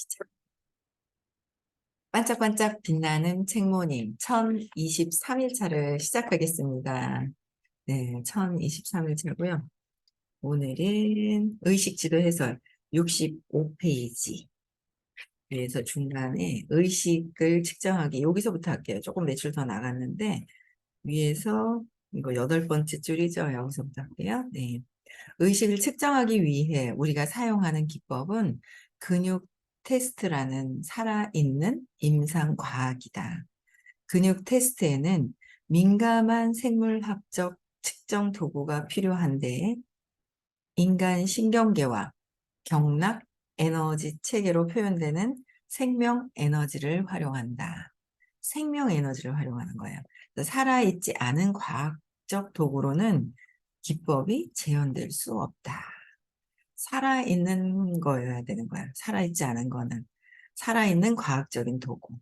시작. 반짝반짝 빛나는 책모님 1023일차를 시작하겠습니다. 네, 1023일차고요. 오늘은 의식지도 해설 65페이지. 그래서 중간에 의식을 측정하기 여기서부터 할게요. 조금 매출 더 나갔는데 위에서 이거 여덟 번째 줄이죠. 여기서부터 할게요. 네. 의식을 측정하기 위해 우리가 사용하는 기법은 근육 테스트라는 살아있는 임상과학이다. 근육 테스트에는 민감한 생물학적 측정 도구가 필요한데 인간 신경계와 경락 에너지 체계로 표현되는 생명 에너지를 활용한다. 생명 에너지를 활용하는 거예요. 살아있지 않은 과학적 도구로는 기법이 재현될 수 없다. 살아있는 거여야 되는 거야. 살아있지 않은 거는. 살아있는 과학적인 도구.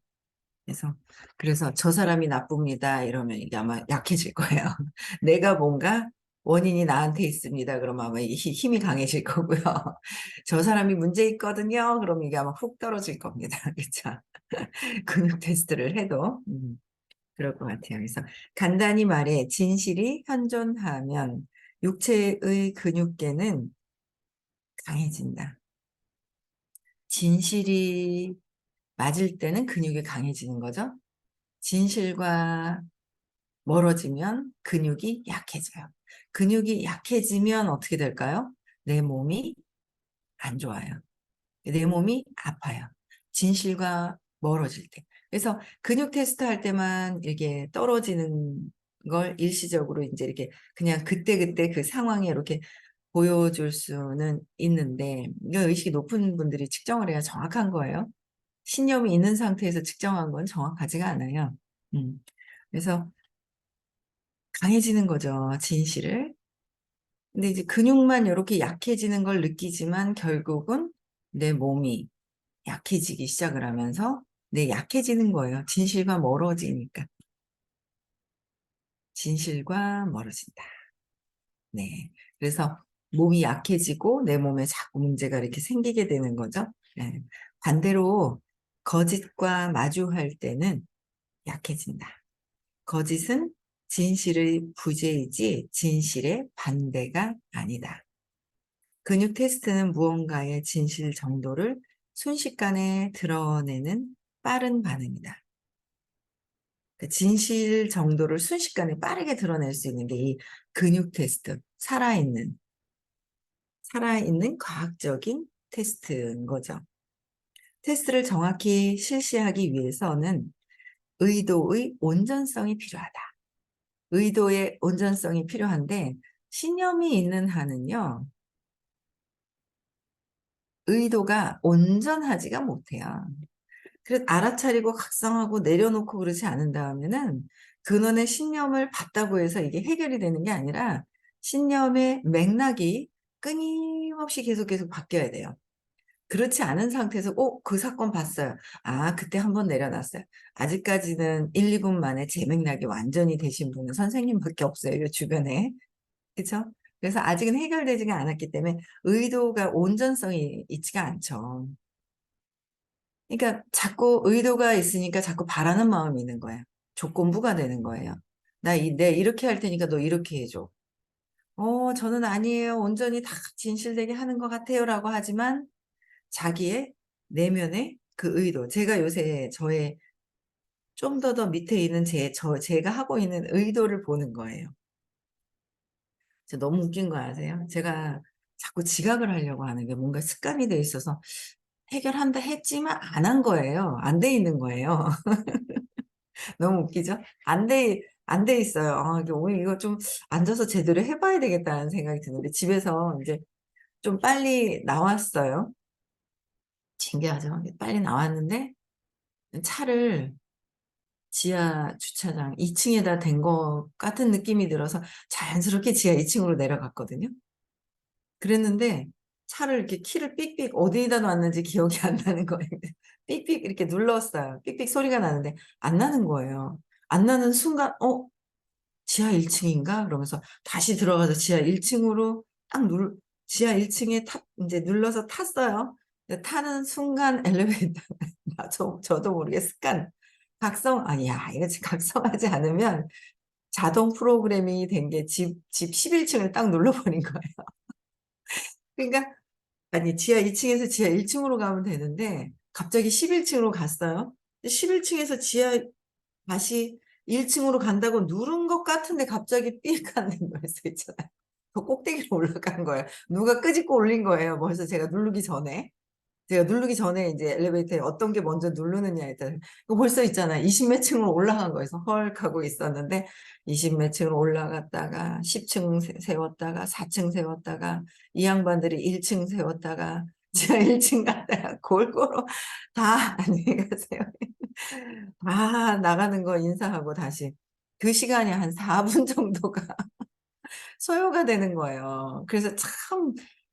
그래서, 그래서 저 사람이 나쁩니다. 이러면 이게 아마 약해질 거예요. 내가 뭔가 원인이 나한테 있습니다. 그러면 아마 힘이 강해질 거고요. 저 사람이 문제 있거든요. 그럼 이게 아마 훅 떨어질 겁니다. 그렇죠? 근육 테스트를 해도. 음, 그럴 것 같아요. 그래서 간단히 말해 진실이 현존하면 육체의 근육계는 강해진다. 진실이 맞을 때는 근육이 강해지는 거죠. 진실과 멀어지면 근육이 약해져요. 근육이 약해지면 어떻게 될까요? 내 몸이 안 좋아요. 내 몸이 아파요. 진실과 멀어질 때. 그래서 근육 테스트 할 때만 이렇게 떨어지는 걸 일시적으로 이제 이렇게 그냥 그때그때 그 상황에 이렇게 보여줄 수는 있는데 이거 의식이 높은 분들이 측정을 해야 정확한 거예요. 신념이 있는 상태에서 측정한 건 정확하지가 않아요. 음. 그래서 강해지는 거죠. 진실을. 근데 이제 근육만 이렇게 약해지는 걸 느끼지만 결국은 내 몸이 약해지기 시작을 하면서 내 약해지는 거예요. 진실과 멀어지니까. 진실과 멀어진다. 네. 그래서 몸이 약해지고 내 몸에 자꾸 문제가 이렇게 생기게 되는 거죠. 네. 반대로 거짓과 마주할 때는 약해진다. 거짓은 진실의 부재이지 진실의 반대가 아니다. 근육 테스트는 무언가의 진실 정도를 순식간에 드러내는 빠른 반응이다. 그 진실 정도를 순식간에 빠르게 드러낼 수 있는 게 이 근육 테스트, 살아있는, 살아있는 과학적인 테스트인 거죠. 테스트를 정확히 실시하기 위해서는 의도의 온전성이 필요하다. 의도의 온전성이 필요한데 신념이 있는 한은요. 의도가 온전하지가 못해요. 그래서 알아차리고 각성하고 내려놓고 그러지 않은 다음에는 근원의 신념을 봤다고 해서 이게 해결이 되는 게 아니라 신념의 맥락이 끊임없이 계속 계속 바뀌어야 돼요. 그렇지 않은 상태에서 어, 그 사건 봤어요. 아, 그때 한 번 내려놨어요. 아직까지는 1, 2분 만에 제 맥락이 완전히 되신 분은 선생님밖에 없어요. 이 주변에. 그렇죠? 그래서 아직은 해결되지가 않았기 때문에 의도가 온전성이 있지가 않죠. 그러니까 자꾸 의도가 있으니까 자꾸 바라는 마음이 있는 거예요. 조건부가 되는 거예요. 나 이, 내 이렇게 할 테니까 너 이렇게 해줘. 어, 저는 아니에요. 온전히 다 진실되게 하는 것 같아요. 라고 하지만 자기의 내면의 그 의도. 제가 요새 저의 좀더더 밑에 있는 제, 저, 제가 하고 있는 의도를 보는 거예요. 너무 웃긴 거 아세요? 제가 자꾸 지각을 하려고 하는 게 뭔가 습관이 돼 있어서 해결한다 했지만 안 한 거예요. 안 돼 있는 거예요. 너무 웃기죠? 안 돼, 안 돼 있어요. 아, 오늘 이거 좀 앉아서 제대로 해봐야 되겠다는 생각이 드는데 집에서 이제 좀 빨리 나왔어요. 신기하죠? 빨리 나왔는데 차를 지하 주차장 2층에다 댄 것 같은 느낌이 들어서 자연스럽게 지하 2층으로 내려갔거든요. 그랬는데 차를 이렇게 키를 삑삑 어디에다 놨는지 기억이 안 나는 거예요. 삑삑 이렇게 눌렀어요. 삑삑 소리가 나는데 안 나는 거예요. 안 나는 순간 어? 지하 1층인가? 그러면서 다시 들어가서 지하 1층으로 딱 눌, 지하 1층에 탑, 이제 눌러서 탔어요. 타는 순간 엘리베이터 나 저, 저도 모르게 습관 각성 아니야 이거 각성하지 않으면 자동 프로그래밍이 된게집집 11층을 딱 눌러버린 거예요. 그러니까 아니 지하 2층에서 지하 1층으로 가면 되는데 갑자기 11층으로 갔어요. 11층에서 지하 다시 1층으로 간다고 누른 것 같은데 갑자기 삐익 하는 거였어 있잖아요. 그 꼭대기로 올라간 거예요. 누가 끄집고 올린 거예요. 벌써 제가 누르기 전에. 제가 누르기 전에 이제 엘리베이터에 어떤 게 먼저 누르느냐에 따라 그 벌써 있잖아요. 20몇 층으로 올라간 거에서 헐 하고 있었는데 20몇 층으로 올라갔다가 10층 세- 세웠다가 4층 세웠다가 이 양반들이 1층 세웠다가 지하 1층 갔다가 골고루 다 안녕히 가세요. 다 나가는 거 인사하고 다시 그 시간이 한 4분 정도가 소요가 되는 거예요. 그래서 참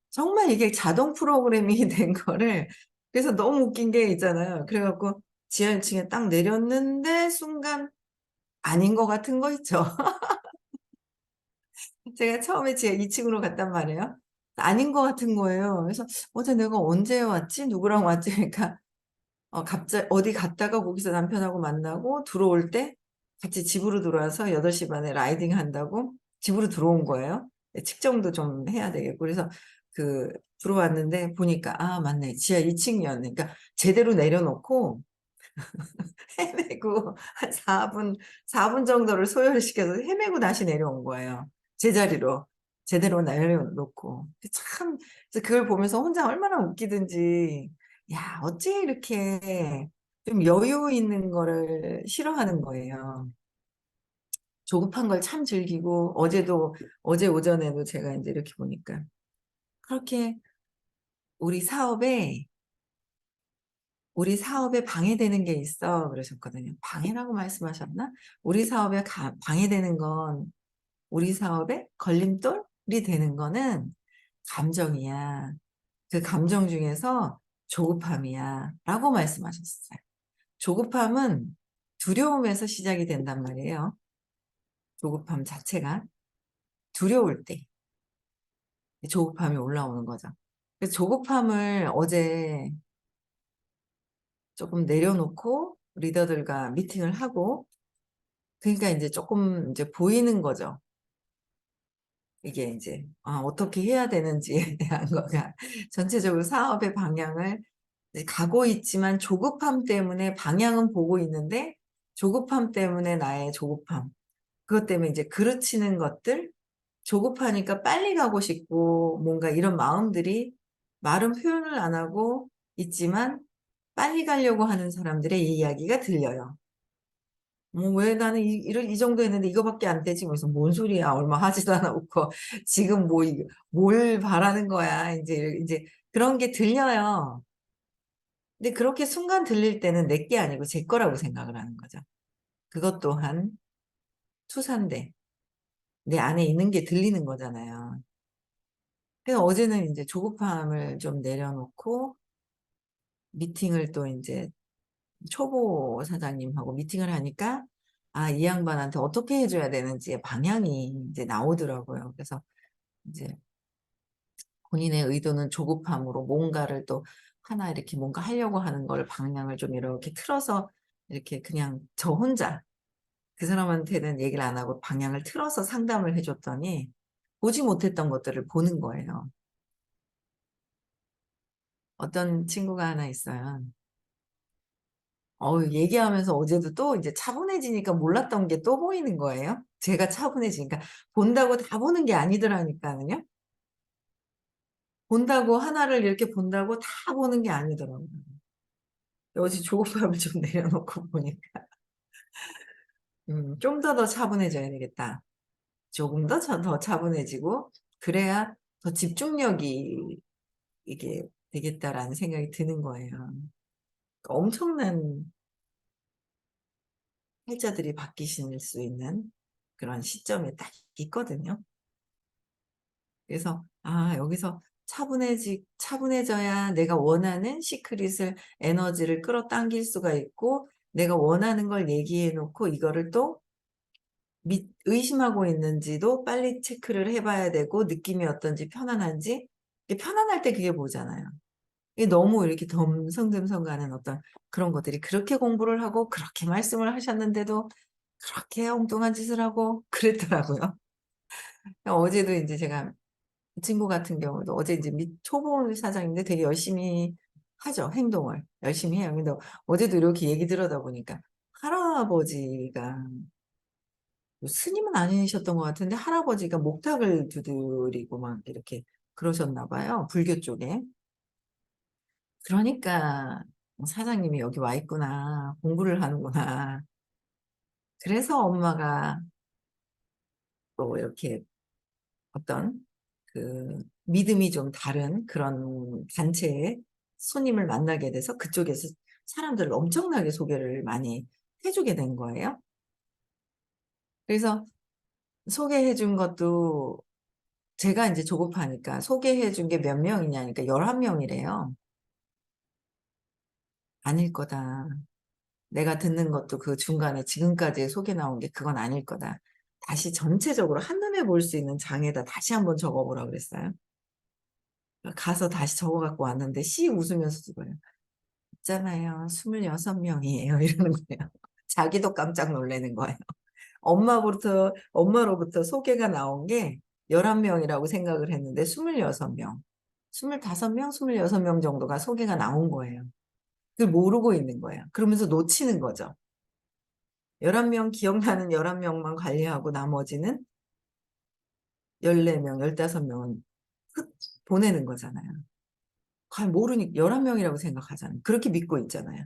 정말 이게 자동 프로그래밍이 된 거를 그래서 너무 웃긴 게 있잖아요. 그래갖고 지하 1층에 딱 내렸는데 순간 아닌 것 같은 거 있죠. 제가 처음에 지하 2층으로 갔단 말이에요. 아닌 것 같은 거예요. 그래서 어제 내가 언제 왔지? 누구랑 왔지? 그러니까 어, 갑자기 어디 갔다가 거기서 남편하고 만나고 들어올 때 같이 집으로 들어와서 8시 반에 라이딩 한다고 집으로 들어온 거예요. 네, 측정도 좀 해야 되겠고. 그래서 그 들어왔는데 보니까 아, 맞네. 지하 2층이었네. 그러니까 제대로 내려놓고 헤매고 한 4분, 4분 정도를 소요시켜서 헤매고 다시 내려온 거예요. 제자리로. 제대로 내려놓고. 참, 그래서 그걸 보면서 혼자 얼마나 웃기든지, 야, 어찌 이렇게 좀 여유 있는 거를 싫어하는 거예요. 조급한 걸 참 즐기고, 어제도, 어제 오전에도 제가 이제 이렇게 보니까, 그렇게 우리 사업에 우리 사업에 방해되는 게 있어 그러셨거든요. 방해라고 말씀하셨나? 우리 사업에 가- 방해되는 건 우리 사업에 걸림돌이 되는 거는 감정이야. 그 감정 중에서 조급함이야. 라고 말씀하셨어요. 조급함은 두려움에서 시작이 된단 말이에요. 조급함 자체가 두려울 때 조급함이 올라오는 거죠. 그래서 조급함을 어제 조금 내려놓고 리더들과 미팅을 하고 그러니까 이제 조금 이제 보이는 거죠. 이게 이제 아, 어떻게 해야 되는지에 대한 거가 전체적으로 사업의 방향을 가고 있지만 조급함 때문에 방향은 보고 있는데 조급함 때문에 나의 조급함 그것 때문에 이제 그르치는 것들 조급하니까 빨리 가고 싶고 뭔가 이런 마음들이 말은 표현을 안 하고 있지만 빨리 가려고 하는 사람들의 이야기가 들려요. 뭐왜 나는 이, 이런 이 정도 했는데 이거밖에 안 되지? 그래서 뭔 소리야? 얼마 하지도 않았고 지금 뭐 이- 뭘 바라는 거야? 이제 이제 그런 게 들려요. 근데 그렇게 순간 들릴 때는 내 게 아니고 제 거라고 생각을 하는 거죠. 그것 또한 투사인데 내 안에 있는 게 들리는 거잖아요. 그래서 어제는 이제 조급함을 좀 내려놓고 미팅을 또 이제 초보 사장님하고 미팅을 하니까 아, 이 양반한테 어떻게 해줘야 되는지의 방향이 이제 나오더라고요. 그래서 이제 본인의 의도는 조급함으로 뭔가를 또 하나 이렇게 뭔가 하려고 하는 걸 방향을 좀 이렇게 틀어서 이렇게 그냥 저 혼자 그 사람한테는 얘기를 안 하고 방향을 틀어서 상담을 해줬더니 보지 못했던 것들을 보는 거예요. 어떤 친구가 하나 있어요. 어, 얘기하면서 어제도 또 이제 차분해지니까 몰랐던 게 또 보이는 거예요. 제가 차분해지니까 본다고 다 보는 게 아니더라니까요. 본다고 하나를 이렇게 본다고 다 보는 게 아니더라고요. 어제 조급함을 좀 내려놓고 보니까 음, 좀 더 더 차분해져야 되겠다. 조금 더 더 차분해지고 그래야 더 집중력이 이게 되겠다라는 생각이 드는 거예요. 엄청난 활자들이 바뀌실 수 있는 그런 시점에 딱 있거든요. 그래서 아 여기서 차분해지 차분해져야 내가 원하는 시크릿을 에너지를 끌어당길 수가 있고 내가 원하는 걸 얘기해 놓고 이거를 또 미, 의심하고 있는지도 빨리 체크를 해봐야 되고 느낌이 어떤지 편안한지 편안할 때 그게 보잖아요. 이 너무 이렇게 덤성덤성 가는 어떤 그런 것들이 그렇게 공부를 하고 그렇게 말씀을 하셨는데도 그렇게 엉뚱한 짓을 하고 그랬더라고요. 어제도 인제 제가 이 친구 같은 경우도 어제 밑 초보 사장인데 되게 열심히 하죠, 행동을. 열심히 해요. 근데 어제도 이렇게 얘기 들어다 보니까 할아버지가 뭐 스님은 아니셨던 것 같은데 할아버지가 목탁을 두드리고 막 이렇게 그러셨나 봐요, 불교 쪽에. 그러니까 '사장님이 여기 와 있구나. 공부를 하는구나.' 그래서 엄마가 또 이렇게 어떤 그 믿음이 좀 다른 그런 단체의 손님을 만나게 돼서 그쪽에서 사람들을 엄청나게 소개를 많이 해 주게 된 거예요. 그래서 소개해 준 것도 제가 인제 조급하니까 소개해 준 게 몇 명이냐니까 11 명이래요. " 아닐 거다. 내가 듣는 것도 그 중간에 지금까지 소개 나온 게 그건 아닐 거다. 다시 전체적으로 한눈에 볼 수 있는 장에다 다시 한번 적어 보라." 그랬어요. 어 가서 다시 적어 갖고 왔는데 씩 웃으면서 적어요. "있잖아요. 26 명이에요." 이러는 거예요. 자기도 깜짝 놀라는 거예요. 엄마부터 엄마로부터 소개가 나온 게 11 명이라고 생각을 했는데 26 명, 25 명, 26명 정도가 소개가 나온 거예요. 그걸 모르고 있는 거예요. 그러면서 놓치는 거죠. 11명 기억나는 11 명만 관리하고 나머지는 14 명, 15 명은 흩 보내는 거잖아요. 잘 모르니 11 명이라고 생각하잖아요. 그렇게 믿고 있잖아요.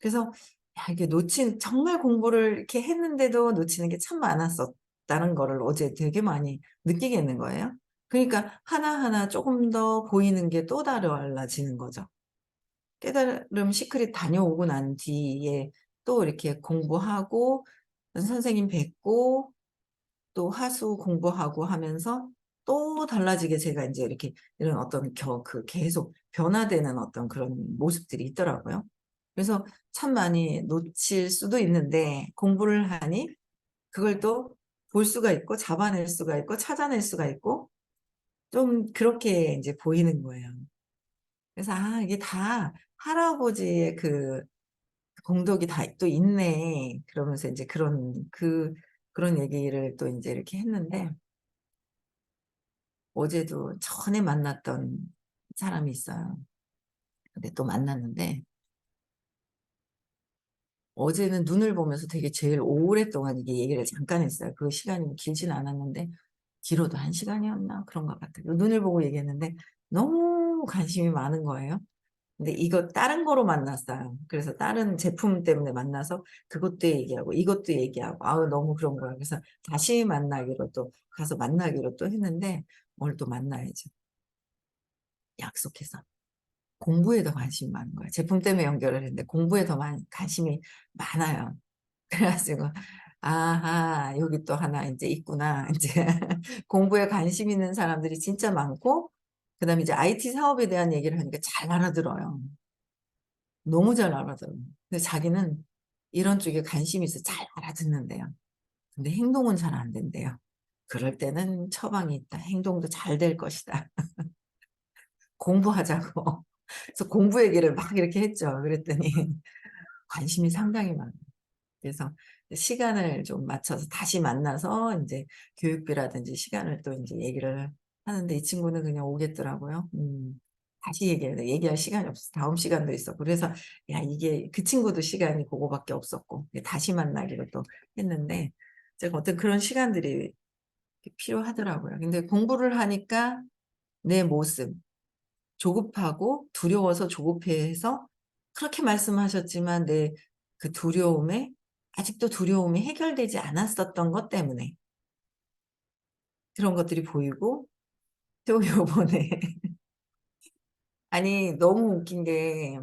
그래서 야 이게 놓친 정말 공부를 이렇게 했는데도 놓치는 게 참 많았었다는 거를 어제 되게 많이 느끼게 되는 거예요. 그러니까 하나하나 쪼금 더 보이는 게 또 달라지는 거죠. 깨달음 시크릿 다녀오고 난 뒤에 또 이렇게 공부하고 선생님 뵙고 또 하수 공부하고 하면서 또 달라지게 제가 인제 이렇게 이런 어떤 겨 그 계속 변화되는 어떤 그런 모습들이 있더라고요. 그래서 참 많이 놓칠 수도 있는데 공부를 하니 그걸 또 볼 수가 있고 잡아낼 수가 있고 찾아낼 수가 있고 좀 그렇게 인제 보이는 거예요. 그래서 '아 이게 다 할아버지의 그 공덕이 다 또 있네.' 그러면서 인제 그런 그 그런 얘기를 또 인제 이렇게 했는데 어제도 전에 만났던 사람이 있어요. 근데 또 만났는데 어제는 눈을 보면서 되게 제일 오랫동안 이게 얘기를 잠깐 했어요. 그 시간이 뭐 길지는 않았는데 길어도 1 시간이었나 그런 것 같아요. 눈을 보고 얘기했는데 너무 관심이 많은 거예요. 근데 이거 다른 거로 만났어요. 그래서 다른 제품 때문에 만나서 그것도 얘기하고 이것도 얘기하고 아우 너무 그런 거예요. 그래서 다시 만나기로 또 가서 만나기로 또 했는데 오늘 또 만나야죠. 약속해서. 공부에 더 관심이 많은 거예요. 제품 때문에 연결을 했는데 공부에 더 많이 관심이 많아요. 그래 가지고 '아하 여기 또 하나 인제 있구나.' 인제 공부에 관심 있는 사람들이 진짜 많고 그 다음에 이제 IT 사업에 대한 얘기를 하니까 잘 알아들어요. 너무 잘 알아들어요. 근데 자기는 이런 쪽에 관심이 있어서 잘 알아듣는대요. 근데 행동은 잘 안 된대요. 그럴 때는 처방이 있다. 행동도 잘 될 것이다. 공부하자고. 그래서 공부 얘기를 막 이렇게 했죠. 그랬더니 관심이 상당히 많아요. 그래서 시간을 좀 맞춰서 다시 만나서 인제 교육비라든지 시간을 또 인제 얘기를 하는데 이 친구는 그냥 오겠더라고요. 음. 다시 얘기해야 돼. 얘기할 시간이 없어. 다음 시간도 있었고 그래서 야 이게 그 친구도 시간이 고거밖에 없었고 다시 만나기로 또 했는데 제가 어떤 그런 시간들이 필요하더라고요. 근데 공부를 하니까 내 모습 조급하고 두려워서 조급해해서 그렇게 말씀하셨지만 내 그 두려움에 아직도 두려움이 해결되지 않았었던 것 때문에 그런 것들이 보이고 또 요번에 아니 너무 웃긴 게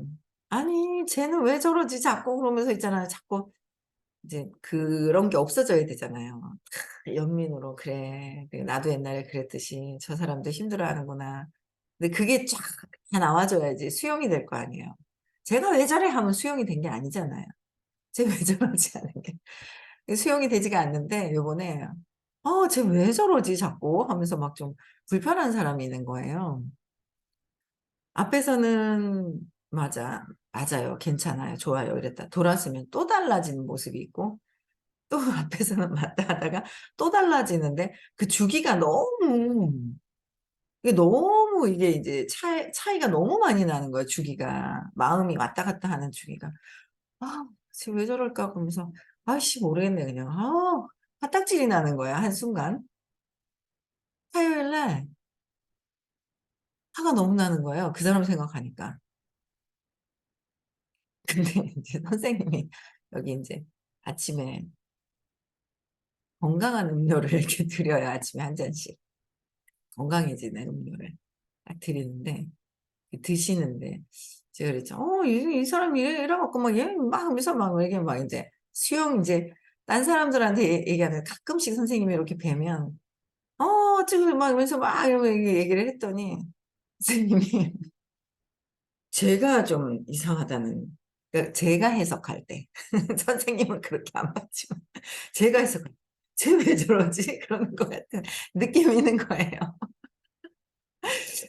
"아니 쟤는 왜 저러지 자꾸." 그러면서 있잖아요. 자꾸 이제 그런 게 없어져야 되잖아요. 연민으로 '그래. 그 나도 옛날에 그랬듯이 저 사람도 힘들어하는구나.' 근데 그게 쫙 다 나와 줘야지 수용이 될 거 아니에요. '쟤가 왜 저래?' 하면 수용이 된 게 아니잖아요. '쟤 왜 저러지?' 하는 게. 그 수용이 되지가 않는데 요번에 ' 어 쟤 왜 저러지 자꾸?' 하면서 막 좀 불편한 사람이 있는 거예요. 앞에서는 맞아, 맞아요, 괜찮아요, 좋아요 이랬다. 돌아서면 또 달라지는 모습이 있고 또 앞에서는 맞다 하다가 또 달라지는데 그 주기가 너무 이게 너무 이게 이제 차이, 차이가 너무 많이 나는 거예요, 주기가. 마음이 왔다 갔다 하는 주기가. 아, 지금 왜 저럴까? 그러면서, 아이씨, 모르겠네, 그냥. 아, 화딱질이 나는 거야, 한순간. 화요일 날 화가 너무 나는 거예요. 그 사람 생각하니까. 근데 이제 선생님이 여기 이제 아침에 건강한 음료를 이렇게 드려요, 아침에 한 잔씩. 건강해지는 음료를 딱 드리는데, 드시는데, 제가 그랬죠. 어, 이, 이 사람이 이래, 이래갖고 막, 얘, 막 하면서 막, 이게 막 이제, 수영 이제, 딴 사람들한테 얘- 얘기하는 가끔씩 선생님이 이렇게 뵈면, 어, 지금 막 이러면서 막 이러고 얘기- 얘기를 했더니, 선생님이, 제가 좀 이상하다는, 그러니까 제가 해석할 때, 선생님은 그렇게 안 봤지만, 제가 해석할 때, 쟤왜 저러지? 그러는 것 같은 느낌이 있는 거예요.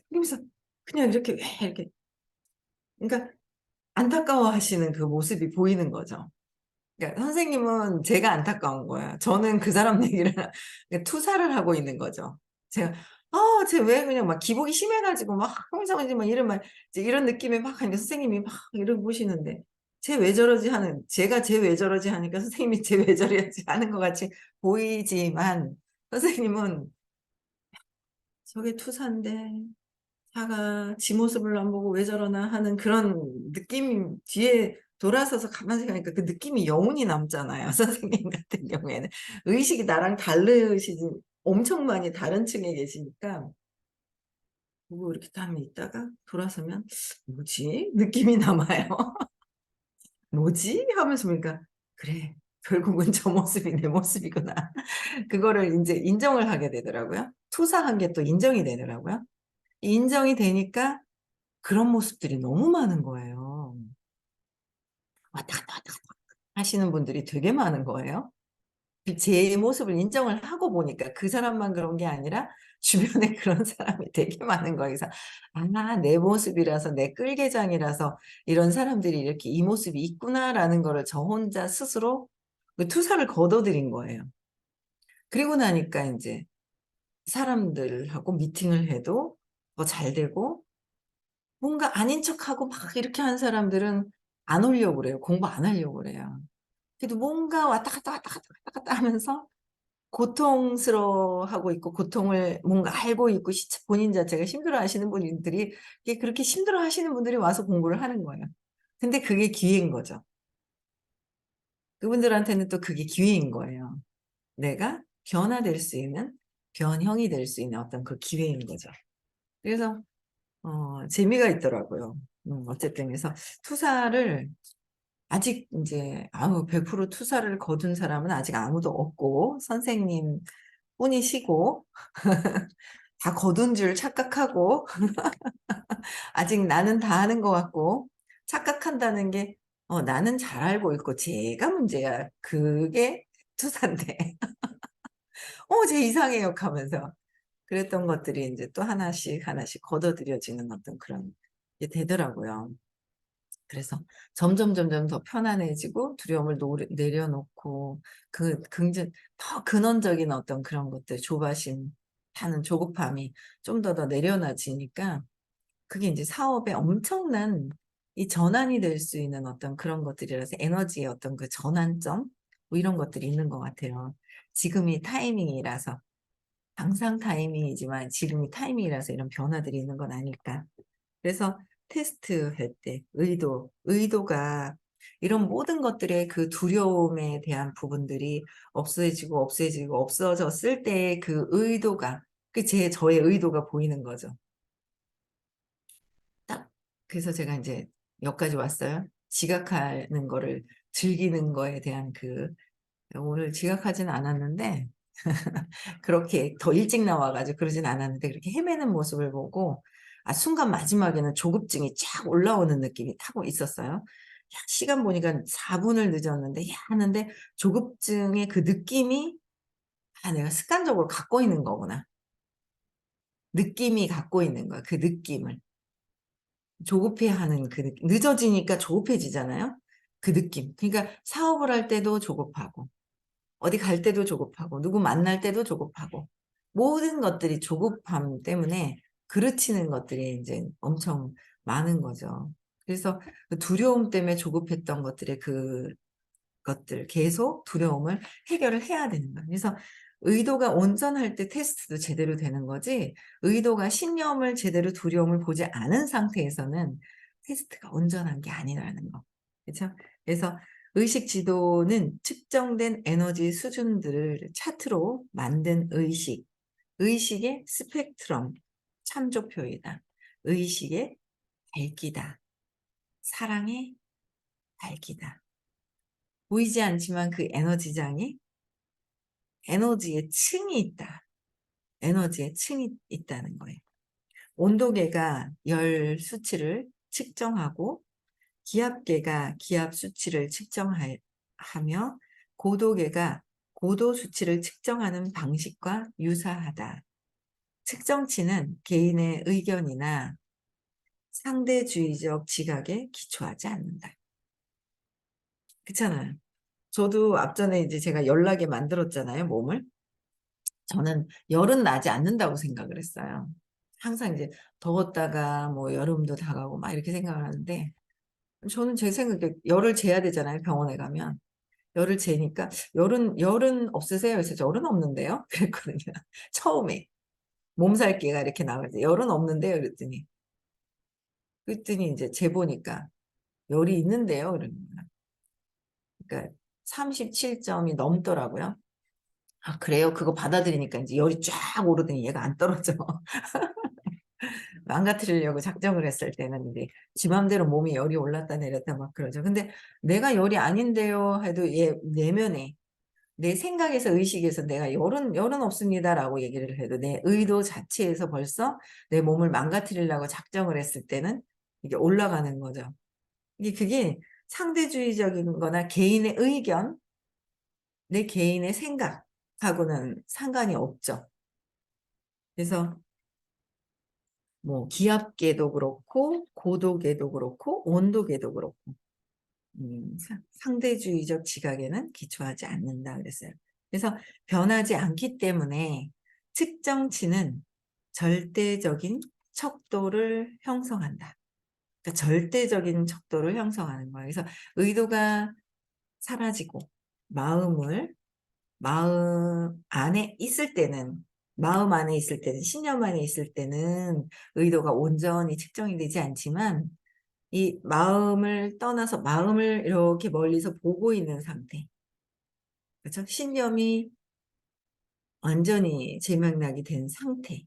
그러면서, 그냥 이렇게, 왜 이렇게, 그러니까, 안타까워 하시는 그 모습이 보이는 거죠. 그러니까 선생님은 제가 안타까운 거야. 저는 그 사람 얘기를 그러니까 투사를 하고 있는 거죠. 제가 아, 쟤 왜 그냥 막 기복이 심해가지고 막 항상 이제 막 이런 말 이런 느낌에 막 하니까 선생님이 막 이러고 보시는데 쟤 왜 저러지 하는 제가 쟤 왜 저러지 하니까 선생님이 쟤 왜 저러지 하는 것 같이 보이지만 선생님은 저게 투사인데 차가 지 모습을 안 보고 왜 저러나 하는 그런 느낌 뒤에 돌아서서 가만히 생각하니까 그 느낌이 영혼이 남잖아요. 선생님 같은 경우에는. 의식이 나랑 다르시지, 엄청 많이 다른 층에 계시니까, 보고 이렇게 딱 있다가 돌아서면, 뭐지? 느낌이 남아요. 뭐지? 하면서 보니까, 그래. 결국은 저 모습이 내 모습이구나. 그거를 이제 인정을 하게 되더라고요. 투사한 게 또 인정이 되더라고요. 인정이 되니까 그런 모습들이 너무 많은 거예요. 왔다 갔다 왔다 갔다 하시는 분들이 되게 많은 거예요. 그제 모습을 인정을 하고 보니까 그 사람만 그런 게 아니라 주변에 그런 사람이 되게 많은 거예요. 그래서 아, 내 모습이라서 내 끌개장이라서 이런 사람들이 이렇게 이 모습이 있구나라는 거를 저 혼자 스스로 그 투사를 거둬들인 거예요. 그리고 나니까 이제 사람들하고 미팅을 해도 더 잘 되고 뭔가 아닌 척하고 막 이렇게 한 사람들은 안 오려고 그래요. 공부 안 하려고 그래요. 그래도 뭔가 왔다 갔다 왔다 갔다 왔다 갔다 하면서 고통스러워하고 있고 고통을 뭔가 알고 있고 시- 본인 자체가 힘들어 하시는 분들이 그렇게 힘들어 하시는 분들이 와서 공부를 하는 거예요. 근데 그게 기회인 거죠. 그분들한테는 또 그게 기회인 거예요. 내가 변화될 수 있는 변형이 될 수 있는 어떤 그 기회인 거죠. 그래서 어, 재미가 있더라고요. 음, 어쨌든 그래서 투사를 아직 이제 아우 100% 투사를 거둔 사람은 아직 아무도 없고 선생님 뿐이시고 다 거둔 줄 착각하고 아직 나는 다 하는 것 같고 착각한다는 게 어, 나는 잘 알고 있고 제가 문제야. 그게 투사인데 어, 쟤 이상해요 하면서 그랬던 것들이 이제 또 하나씩 하나씩 걷어들여지는 어떤 그런 게 되더라고요. 그래서 점점 점점 더 편안해지고 두려움을 노- 내려놓고 그 긍정 더 근원적인 어떤 그런 것들 조바심 하는 조급함이 좀더더 내려놔지니까 그게 이제 사업에 엄청난 이 전환이 될 수 있는 어떤 그런 것들이라서 에너지의 어떤 그 전환점 뭐 이런 것들이 있는 것 같아요. 지금이 타이밍이라서 항상 타이밍이지만 지금이 타이밍이라서 이런 변화들이 있는 건 아닐까. 그래서 테스트 할 때 의도, 의도가 이런 모든 것들의 그 두려움에 대한 부분들이 없어지고 없어지고 없어졌을 때그 의도가 그 제 저의 의도가 보이는 거죠. 딱 그래서 제가 이제 여기까지 왔어요. 지각하는 거를 즐기는 거에 대한 그 오늘 지각하지는 않았는데 그렇게 더 일찍 나와가지고 그러진 않았는데 그렇게 헤매는 모습을 보고 아 순간 마지막에는 조급증이 쫙 올라오는 느낌이 타고 있었어요. 야, 시간 보니까 4분을 늦었는데 야 하는데 조급증의 그 느낌이 아 내가 습관적으로 갖고 있는 거구나. 느낌이 갖고 있는 거야. 그 느낌을. 조급해하는 그 느낌. 늦어지니까 조급해지잖아요. 그 느낌. 그러니까 사업을 할 때도 조급하고 어디 갈 때도 조급하고 누구 만날 때도 조급하고 모든 것들이 조급함 때문에 그르치는 것들이 이제 엄청 많은 거죠. 그래서 그 두려움 때문에 조급했던 것들의 그 것들 계속 두려움을 해결을 해야 되는 거예요. 그래서 의도가 온전할 때 테스트도 제대로 되는 거지 의도가 신념을 제대로 두려움을 보지 않은 상태에서는 테스트가 온전한 게 아니라는 거. 그렇죠? 그래서 의식 지도는 측정된 에너지 수준들을 차트로 만든 의식, 의식의 스펙트럼, 참조표이다. 의식의 밝기다. 사랑의 밝기다. 보이지 않지만 그 에너지장이 에너지의 층이 있다. 에너지의 층이 있다는 거예요. 온도계가 열 수치를 측정하고 기압계가 기압 수치를 측정하며 고도계가 고도 수치를 측정하는 방식과 유사하다. 측정치는 개인의 의견이나 상대주의적 지각에 기초하지 않는다. 그렇잖아요. 저도 앞전에 이제 제가 열나게 만들었잖아요, 몸을. 저는 열은 나지 않는다고 생각을 했어요. 항상 이제 더웠다가 뭐 여름도 다가오고 막 이렇게 생각을 하는데 저는 제 생각에 열을 재야 되잖아요, 병원에 가면. 열을 재니까 열은 열은 없으세요? 그래서 열은 없는데요. 그랬거든요. 처음에 몸살기가 이렇게 때 열은 없는데요. 그랬더니 그랬더니 이제 재보니까 열이 있는데요. 그러는 거야. 그러니까 37점이 넘더라고요. 아 그래요? 그거 받아들이니까 이제 열이 쫙 오르더니 얘가 안 떨어져. 망가뜨리려고 작정을 했을 때는 이제 지 맘대로 몸이 열이 올랐다 내렸다 막 그러죠. 근데 내가 열이 아닌데요 해도 얘 내면에 내 생각에서 의식에서 내가 열은 열은 없습니다라고 얘기를 해도 내 의도 자체에서 벌써 내 몸을 망가뜨리려고 작정을 했을 때는 이게 올라가는 거죠. 이게 그게 상대주의적인 거나 개인의 의견, 내 개인의 생각하고는 상관이 없죠. 그래서 뭐 기압계도 그렇고 고도계도 그렇고 온도계도 그렇고 음, 상대주의적 지각에는 기초하지 않는다 그랬어요. 그래서 변하지 않기 때문에 측정치는 절대적인 척도를 형성한다. 그러니까 절대적인 척도를 형성하는 거예요. 그래서 의도가 사라지고 마음을 마음 안에 있을 때는 마음 안에 있을 때는 신념 안에 있을 때는 의도가 온전히 측정이 되지 않지만 이 마음을 떠나서 마음을 이렇게 멀리서 보고 있는 상태. 그렇죠? 신념이 완전히 제명락이 된 상태죠.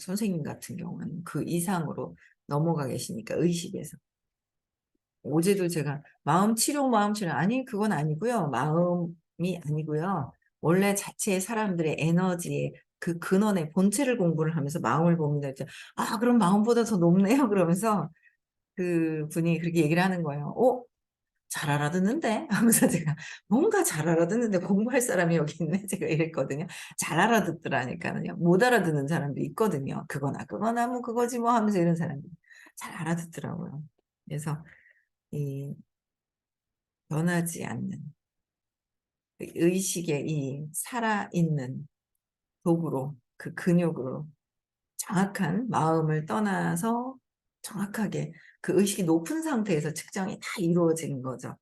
선생님 같은 경우는 그 이상으로 넘어가 계시니까 의식에서. 어제도 제가 마음 치료 마음 치료 아니 그건 아니고요. 마음이 아니고요. 원래 자체의 사람들의 에너지의 그 근원의 본체를 공부를 하면서 마음을 봅니다. 아, 그럼 마음보다 더 높네요. 그러면서 그 분이 그렇게 얘기를 하는 거예요. 어? 잘 알아듣는데? 하면서 제가 뭔가 잘 알아듣는데 공부할 사람이 여기 있네? 제가 이랬거든요. 잘 알아듣더라니까요. 못 알아듣는 사람도 있거든요. 그거나 그거나 뭐 그거지 뭐 하면서 이런 사람들 잘 알아듣더라고요. 그래서 이 변하지 않는 의식의 이 살아있는 도구로 그 근육으로 정확한 마음을 떠나서 정확하게 그 의식이 높은 상태에서 측정이 다 이루어진 거죠.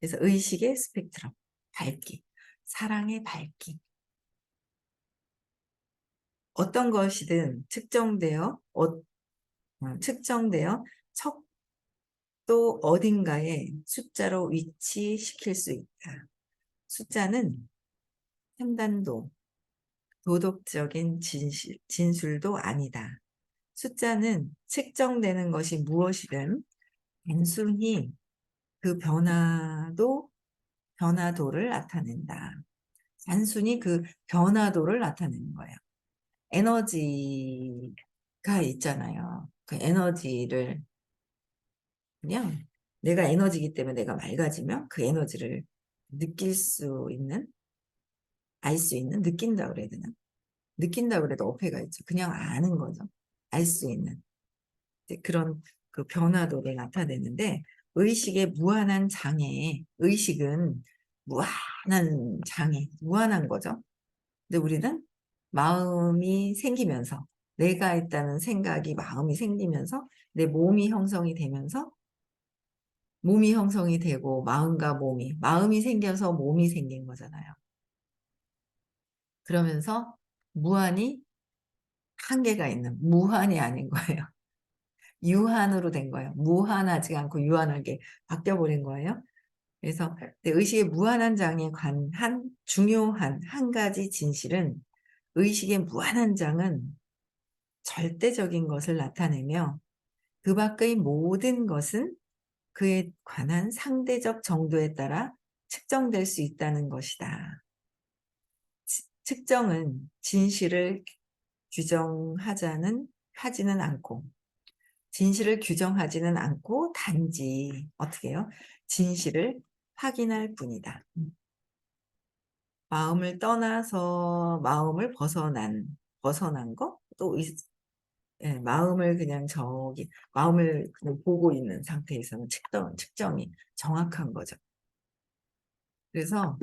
그래서 의식의 스펙트럼, 밝기, 사랑의 밝기. 어떤 것이든 측정되어 어, 어, 측정되어 척도 어딘가에 숫자로 위치시킬 수 있다. 숫자는 판단도, 도덕적인 진실, 진술도 아니다. 숫자는 측정되는 것이 무엇이든 단순히 그 변화도, 변화도를 나타낸다. 단순히 그 변화도를 나타내는 거예요. 에너지가 있잖아요. 그 에너지를 그냥 내가 에너지기 때문에 내가 맑아지면 그 에너지를 느낄 수 있는 알 수 있는 느낀다 그래야 되나 느낀다 그래도 어폐가 있죠 그냥 아는 거죠 알 수 있는 그런 그 변화도를 나타내는데 의식의 무한한 장애, 의식은 무한한 장애, 무한한 거죠. 근데 우리는 마음이 생기면서 내가 있다는 생각이 마음이 생기면서 내 몸이 형성이 되면서 몸이 형성이 되고 마음과 몸이 마음이 생겨서 몸이 생긴 거잖아요. 그러면서 무한이 한계가 있는 무한이 아닌 거예요. 유한으로 된 거예요. 무한하지 않고 유한하게 바뀌어버린 거예요. 그래서 의식의 무한한 장에 관한 중요한 한 가지 진실은 의식의 무한한 장은 절대적인 것을 나타내며 그 밖의 모든 것은 그에 관한 상대적 정도에 따라 측정될 수 있다는 것이다. 측정은 진실을 규정하자는 하지는 않고 진실을 규정하지는 않고 단지 어떻게 해요? 진실을 확인할 뿐이다. 마음을 떠나서 마음을 벗어난 벗어난 거? 또 예, 마음을 그냥 저기 마음을 그냥 보고 있는 상태에서는 측정, 측정이 정확한 거죠. 그래서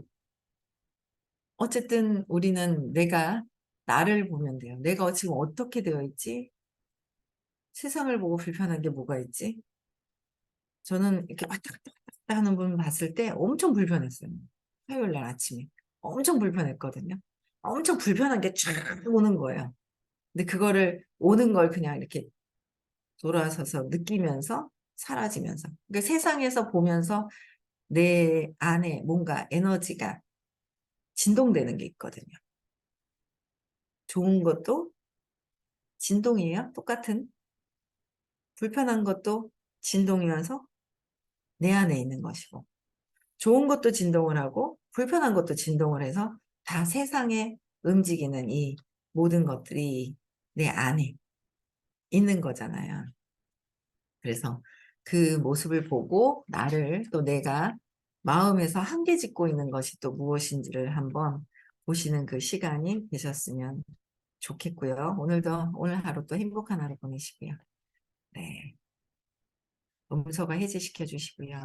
어쨌든 우리는 내가 나를 보면 돼요. 내가 지금 어떻게 되어 있지? 세상을 보고 불편한 게 뭐가 있지? 저는 이렇게 왔다 갔다 왔다 하는 분 봤을 때 엄청 불편했어요. 화요일 날 아침에. 엄청 불편했거든요. 엄청 불편한 게쫙 오는 거예요. 근데 그거를 오는 걸 그냥 이렇게 돌아서서 느끼면서 사라지면서 그러니까 세상에서 보면서 내 안에 뭔가 에너지가 진동되는 게 있거든요. 좋은 것도 진동이에요. 똑같은 불편한 것도 진동이면서 내 안에 있는 것이고 좋은 것도 진동을 하고 불편한 것도 진동을 해서 다 세상에 움직이는 이 모든 것들이 내 안에 있는 거잖아요. 그래서 그 모습을 보고 나를 또 내가 마음에서 한계 짓고 있는 것이 또 무엇인지를 한번 보시는 그 시간이 되셨으면 좋겠고요. 오늘도 오늘 하루 또 행복한 하루 보내시고요. 네. 음소가 해제시켜 주시고요.